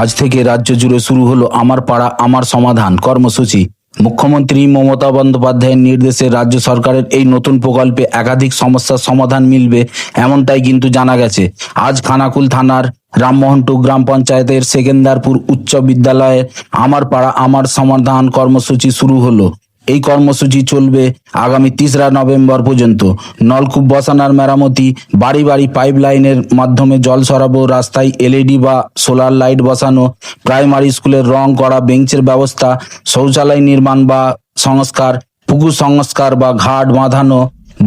আজ থেকে রাজ্য জুড়ে শুরু হলো আমার পাড়া, আমার সমাধান। কর্মসূচি। মুখ্যমন্ত্রী মমতা বন্দ্যোপাধ্যায়ের নির্দেশে রাজ্য সরকারের এই নতুন প্রকল্পে একাধিক সমস্যার সমাধান মিলবে এমনটাই কিন্তু জানা গেছে। আজ খানাকুল থানার রামমোহনটু গ্রাম পঞ্চায়েতের সেকেন্দারপুর উচ্চ বিদ্যালয়ে আমার পাড়া, আমার সমাধান কর্মসূচি শুরু হলো। এই কর্মসূচি চলবে আগামী তিসরা নভেম্বর পর্যন্ত। নলকূপ বসানোর মেরামতি, বাড়ি বাড়ি পাইপ লাইনের মাধ্যমে জল সরাবো, রাস্তায় এলইডি বা সোলার লাইট বসানো, প্রাইমারি স্কুলের রং করা, বেঞ্চের ব্যবস্থা, শৌচালয় নির্মাণ বা সংস্কার, পুকুর সংস্কার বা ঘাট বাঁধানো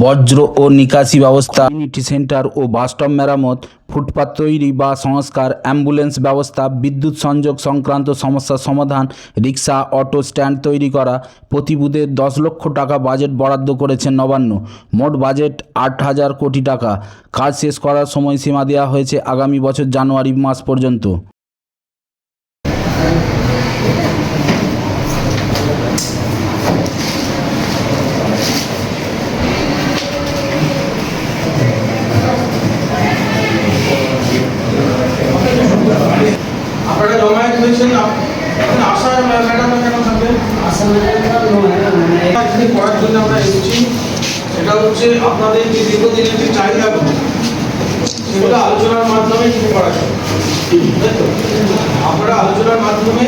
বজ্র ও নিকাশি ব্যবস্থা কমিউনিটি সেন্টার ও বাসস্টপ মেরামত, ফুটপাত তৈরি বা সংস্কার অ্যাম্বুলেন্স ব্যবস্থা, বিদ্যুৎ সংযোগ সংক্রান্ত সমস্যার সমাধান, রিক্সা, অটো স্ট্যান্ড তৈরি করা প্রতি বুথে দশ লক্ষ টাকা বাজেট বরাদ্দ করেছে নবান্ন। মোট বাজেট আট হাজার কোটি টাকা। কাজ শেষ করার সময়সীমা দেওয়া হয়েছে আগামী বছর জানুয়ারি মাস পর্যন্ত। আপনারা জমায়েত হয়েছেন আশা ম্যাডাম কেন থাকবেন। এখানে করার জন্য আমরা এসেছি। সেটা হচ্ছে আপনাদের যে দীর্ঘদিনের যে চাহিদাগুলো সেগুলো আলোচনার মাধ্যমে শুরু করা যায়? আপনারা আলোচনার মাধ্যমে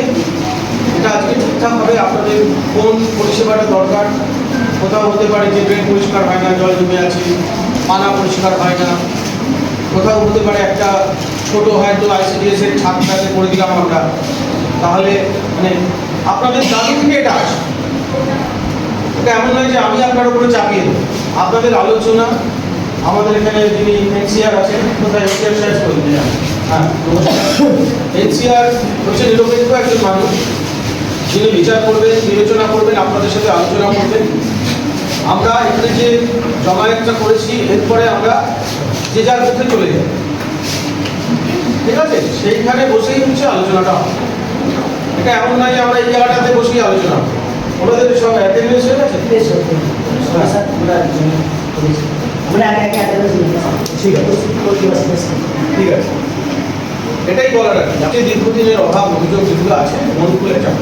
এটা আজকে ঠিকঠাক হবে আপনাদের কোন পরিষেবাটা দরকার কোথাও হতে পারে যে ড্রেন পরিষ্কার হয় না জল জমে আছে পানা পরিষ্কার হয় না কোথাও হতে পারে একটা ছোট হয়তো আইসিডিএস এর ছাত্রটাকে করে দিলাম আমরা। তাহলে মানে আপনাদের দাবি থেকে এটা আসে। এটা এমন নয় যে আমি আপনার উপরে চাপিয়ে দেবো। আপনাদের আলোচনা, আমাদের এখানে যিনি এনসিআর আছেন, কোথায় এনসিআর সাহেব করবেন হ্যাঁ এনসিআর হচ্ছে নিরপেক্ষ একজন মানুষ। যিনি বিচার করবেন, বিবেচনা করবেন, আপনাদের সাথে আলোচনা করবেন। আমরা এখানে যে জমায়েতটা করেছি, এরপরে আমরা যে যার মধ্যে চলে যাব ঠিক আছে? সেইখানে বসেই হচ্ছে আলোচনাটা। হবে এটা এমন নয় যে আমরা এই জায়গাটাতে বসেই আলোচনা। ওনাদের সব অ্যাটেন্ডেন্স হয়ে গেছে? ঠিক আছে। ঠিক আছে। এটাই বলার আছে দীর্ঘদিনের অভাব অভিযোগ যেগুলো আছে মন খুলে যাবে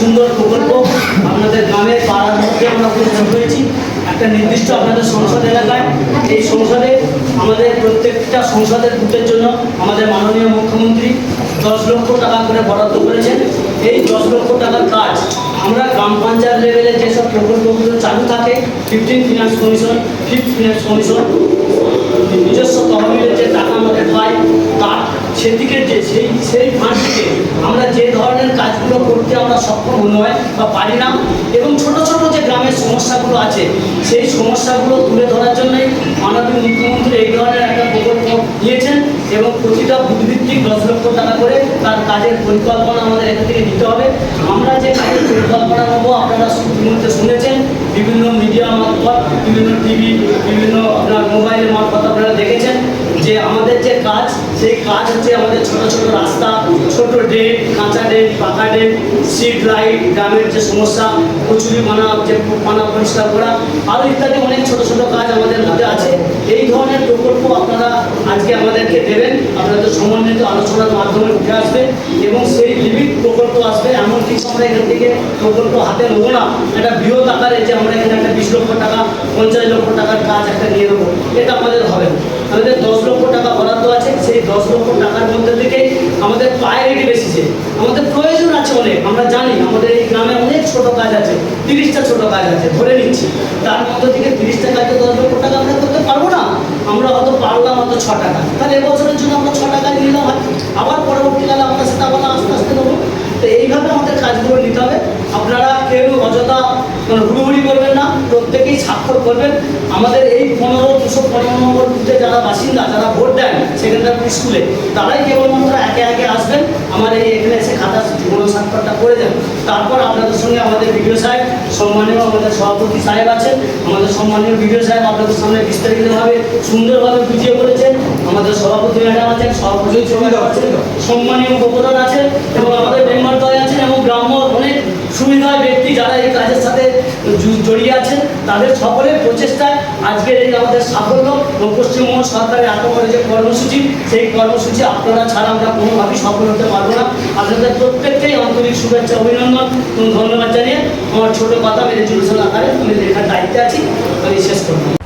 সুন্দর প্রকল্প আপনাদের গ্রামে পাড়ার মধ্যে আমরা উপস্থিত হয়েছি একটা নির্দিষ্ট আপনাদের সংসদ এলাকায়। এই সংসদে আমাদের প্রত্যেকটা সংসদের বুথের জন্য আমাদের মাননীয় মুখ্যমন্ত্রী দশ লক্ষ টাকা করে বরাদ্দ করেছেন। এই দশ লক্ষ টাকার কাজ আমরা গ্রাম পঞ্চায়েত লেভেলে যেসব প্রকল্পগুলো চালু থাকে fifteen finance commission fifth finance commission নিজস্ব তহবিলের যে টাকা আমাদের পাই তার সেদিকে যে, সেই সেই ফান্ড আমরা যে ধরনের কাজগুলো করতে আমরা সক্ষম নয় বা পারি না, এবং ছোট ছোট যে গ্রামের সমস্যাগুলো আছে, সেই সমস্যাগুলো তুলে ধরার জন্যই মাননীয় মুখ্যমন্ত্রী এই ধরনের একটা প্রকল্প নিয়েছেন এবং প্রতিটা বুদ্ধিভিত্তিক দশ লক্ষ টাকা করে তার কাজের পরিকল্পনা আমাদের এখান থেকে দিতে হবে। আমরা যে কাজের পরিকল্পনা নেব, আপনারা ইতিমধ্যে শুনেছেন বিভিন্ন মিডিয়া মারফত, বিভিন্ন টিভি, বিভিন্ন আপনার মোবাইলের মারফত আপনারা দেখেছেন যে আমাদের যে কাজ, সেই কাজ হচ্ছে আমাদের ছোট ছোট রাস্তা, ছোট ড্রেন, কাঁচা ড্রেন, পাকা ড্রেন স্ট্রিট লাইট গ্রামের যে সমস্যা, কচুরি মানা যে মানা পরিষ্কার করা আরও ইত্যাদি অনেক ছোট ছোট কাজ আমাদের মধ্যে আছে। এই ধরনের প্রকল্প আপনারা আজকে আমাদেরকে দেবেন। সমন্বিত আলোচনার মাধ্যমে উঠে আসবে এবং সেই লিমিট প্রকল্প আসবে এমন কিছু আমরা এখান থেকে প্রকল্প হাতে নেব না। একটা বৃহৎ আকারে যে আমরা এখানে একটা বিশ লক্ষ টাকা, পঞ্চাশ লক্ষ টাকার কাজ একটা নিয়ে নেব, এটা আমাদের হবে না। আমাদের দশ লক্ষ টাকা বরাদ্দ আছে, সেই দশ লক্ষ টাকার মধ্যে থেকে আমাদের প্রায়োরিটি বেশিছে। আমাদের প্রয়োজন আছে অনেক, আমরা জানি আমাদের এই গ্রামে অনেক ছোট কাজ আছে, তিরিশটা ছোট কাজ আছে, ধরে নিচ্ছি। তার মধ্যে থেকে তিরিশটা কাজে দশ লক্ষ টাকা আমরা করতে পারব না। আমরা হয়তো পারলাম হয়তো ছ টাকা। তাহলে এবছরের জন্য আমরা ছ টাকা নিলাম আবার পরবর্তীকালে আমরা সাথে আবার আস্তে আস্তে নেব। তো এইভাবে আমাদের কাজগুলো নিতে হবে। আপনারা কেউ অযথা মানে হুড়ুহুড়ি করবেন না, প্রত্যেকেই স্বাক্ষর করবেন। আমাদের এই পনেরো, দুশো পনেরো নম্বর বুথে যারা বাসিন্দা, যারা ভোট দেন সেখানকার স্কুলে, তারাই কেবলমাত্র একে একে আসবেন। আমার এই এখানে এসে খাতা জীবন স্বাক্ষরটা করে দেন। তারপর আপনাদের সঙ্গে আমাদের বিডিও সাহেব সম্মানীয় আমাদের সভাপতি সাহেব আছেন। আমাদের সম্মানীয় বিডিও সাহেব আপনাদের সামনে বিস্তারিতভাবে সুন্দরভাবে বুঝিয়ে বলেছেন। আমাদের সভাপতি ম্যাডাম আছেন সভাপতি সম্মানীয় উপপ্রধান আছেন এবং আমাদের মেম্বার দয় আছেন এবং গ্রাম্য অনেক সুবিধা ব্যক্তি যারা এই কাজের সাথে জড়িয়ে আছেন তাদের সকলের প্রচেষ্টায় আজকের এই আমাদের সাফল্য এবং পশ্চিমবঙ্গ সরকারের আক্রমণের যে কর্মসূচি সেই কর্মসূচি আপনারা ছাড়া আমরা কোনোভাবেই সফল হতে পারব না। আপনাদের প্রত্যেককেই আন্তরিক শুভেচ্ছা, অভিনন্দন। এবং ধন্যবাদ জানিয়ে আমার ছোট কথা মেরে রেজুলেশন আকারে আমি লেখার দায়িত্বে আছি। আমি শেষ করব।